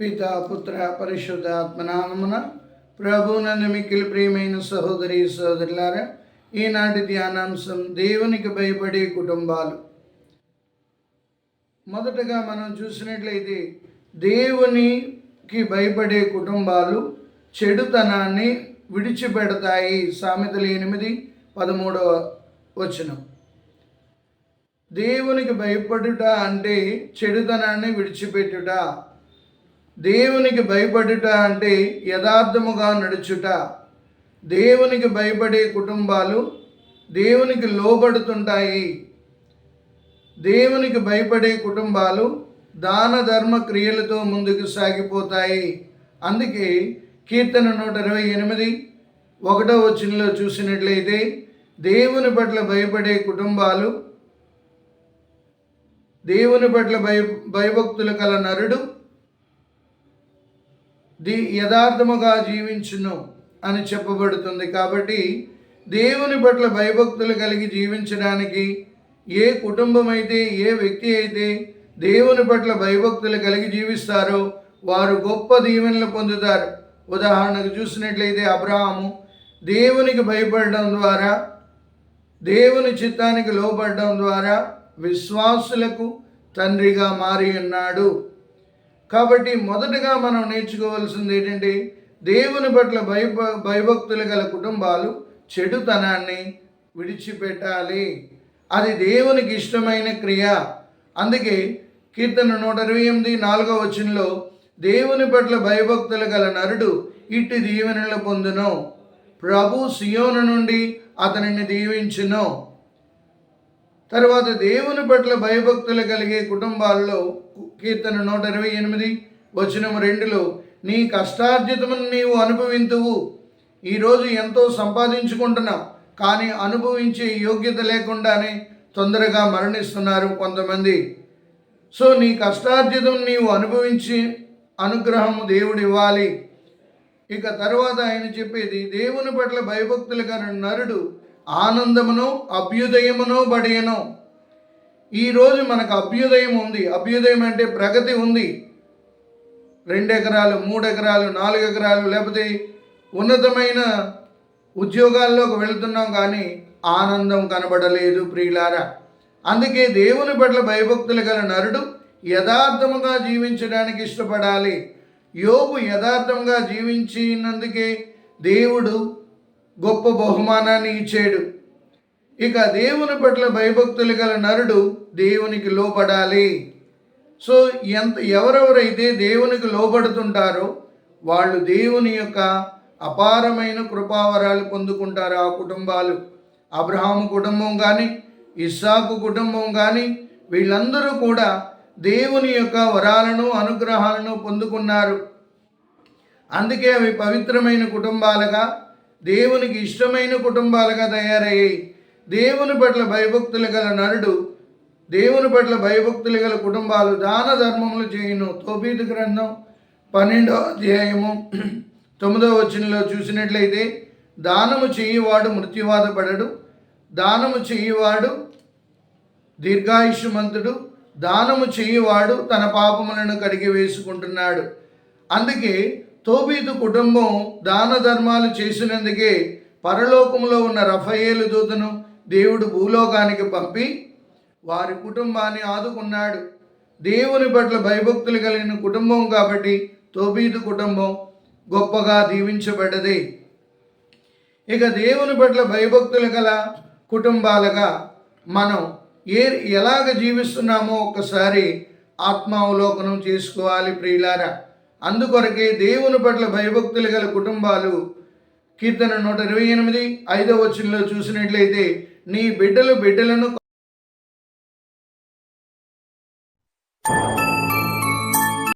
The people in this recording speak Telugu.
పిత పుత్ర పరిశుద్ధ ఆత్మనామమున ప్రభునందు మిక్కిలి ప్రియమైన సహోదరి సహోదరులారా ఈనాటి ధ్యానాంశం దేవునికి భయపడే కుటుంబాలు. మొదటగా మనం చూసినట్లయితే దేవునికి భయపడే కుటుంబాలు చెడుతనాన్ని విడిచిపెడతాయి. సామెతలు ఎనిమిది పదమూడవ వచనం. దేవునికి భయపడుట అంటే చెడుతనాన్ని విడిచిపెట్టుట. దేవునికి భయపడుట అంటే యథార్థముగా నడుచుట. దేవునికి భయపడే కుటుంబాలు దేవునికి లోబడుతుంటాయి. దేవునికి భయపడే కుటుంబాలు దాన ధర్మ క్రియలతో ముందుకు సాగిపోతాయి. అందుకే కీర్తన నూట ఇరవై ఎనిమిది ఒకటో వచ్చినలో చూసినట్లయితే దేవుని పట్ల భయపడే కుటుంబాలు దేవుని పట్ల భయ భయభక్తులు కల నరుడు ది యథార్థముగా జీవించును అని చెప్పబడుతుంది. కాబట్టి దేవుని పట్ల భయభక్తులు కలిగి జీవించడానికి ఏ కుటుంబం అయితే ఏ వ్యక్తి అయితే దేవుని పట్ల భయభక్తులు కలిగి జీవిస్తారో వారు గొప్ప దీవెనలు పొందుతారు. ఉదాహరణకు చూసినట్లయితే అబ్రహాము దేవునికి భయపడడం ద్వారా దేవుని చిత్తానికి లోబడడం ద్వారా విశ్వాసులకు తండ్రిగా మారి ఉన్నాడు. కాబట్టి మొదటగా మనం నేర్చుకోవాల్సింది ఏంటంటే దేవుని పట్ల భయ భయభక్తులు గల కుటుంబాలు చెడుతనాన్ని విడిచిపెట్టాలి. అది దేవునికి ఇష్టమైన క్రియ. అందుకే కీర్తన నూట ఇరవై ఎనిమిది నాలుగో వచనంలో దేవుని పట్ల భయభక్తులు గల నరుడు ఇట్టి దీవెనలు పొందును. ప్రభు సియోను నుండి అతనిని దీవించును. తర్వాత దేవుని పట్ల భయభక్తులు కలిగే కుటుంబాల్లో కీర్తన నూట ఇరవై ఎనిమిది వచనం రెండులో నీ కష్టార్జితమును నీవు అనుభవింతువు. ఈరోజు ఎంతో సంపాదించుకుంటున్నావు కానీ అనుభవించే యోగ్యత లేకుండానే తొందరగా మరణిస్తున్నారు కొంతమంది. సో నీ కష్టార్జితం నీవు అనుభవించి అనుగ్రహము దేవుడు ఇవ్వాలి. ఇక తర్వాత ఆయన చెప్పేది దేవుని పట్ల భయభక్తులు కానీ నరుడు ఆనందమును అభ్యుదయమును బడియను. ఈరోజు మనకు అభ్యుదయం ఉంది. అభ్యుదయం అంటే ప్రగతి ఉంది. రెండు ఎకరాలు మూడు ఎకరాలు నాలుగు ఎకరాలు లేకపోతే ఉన్నతమైన ఉద్యోగాల్లోకి వెళుతున్నాం కానీ ఆనందం కనబడలేదు ప్రియులారా. అందుకే దేవుని పట్ల భయభక్తులు గల నరుడు యథార్థముగా జీవించడానికి ఇష్టపడాలి. యోగు యథార్థంగా జీవించినందుకే దేవుడు గొప్ప బహుమానాన్ని ఇచ్చాడు. ఇక దేవుని పట్ల భయభక్తులు గల నరుడు దేవునికి లోపడాలి సో ఎంత ఎవరెవరైతే దేవునికి లోబడుతుంటారో వాళ్ళు దేవుని యొక్క అపారమైన కృపావరాలు పొందుకుంటారు ఆ కుటుంబాలు. అబ్రహాము కుటుంబం కానీ ఇస్సాకు కుటుంబం కానీ వీళ్ళందరూ కూడా దేవుని యొక్క వరాలను అనుగ్రహాలను పొందుకున్నారు. అందుకే అవి పవిత్రమైన కుటుంబాలుగా దేవునికి ఇష్టమైన కుటుంబాలుగా తయారయ్యాయి దేవుని పట్ల భయభక్తులు గల నరుడు దేవుని పట్ల భయభక్తులు గల కుటుంబాలు దాన ధర్మములు చేయును. తోబీదు గ్రంథం పన్నెండో అధ్యాయము తొమ్మిదవ వచనంలో చూసినట్లయితే దానము చేయువాడు మృత్యువాదపడడు దానము చేయువాడు దీర్ఘాయుష్మంతుడు దానము చేయువాడు తన పాపములను కడిగి వేసుకుంటున్నాడు అందుకే తోబీతు కుటుంబం దాన ధర్మాలు చేసినందుకే పరలోకంలో ఉన్న రఫయేలు దూతను దేవుడు భూలోకానికి పంపి వారి కుటుంబాన్ని ఆదుకున్నాడు. దేవుని పట్ల భయభక్తులు కలిగిన కుటుంబం కాబట్టి తోబీదు కుటుంబం గొప్పగా దీవించబడ్డది. ఇక దేవుని పట్ల భయభక్తులు గల కుటుంబాలుగా మనం ఏ ఎలాగ జీవిస్తున్నామో ఒకసారి ఆత్మావలోకనం చేసుకోవాలి ప్రియులారా. అందుకొరకే దేవుని పట్ల భయభక్తులు గల కుటుంబాలు కీర్తన నూట ఇరవై ఎనిమిది ఐదవ వచనంలో చూసినట్లయితే నీ బిడ్డలు బిడ్డలను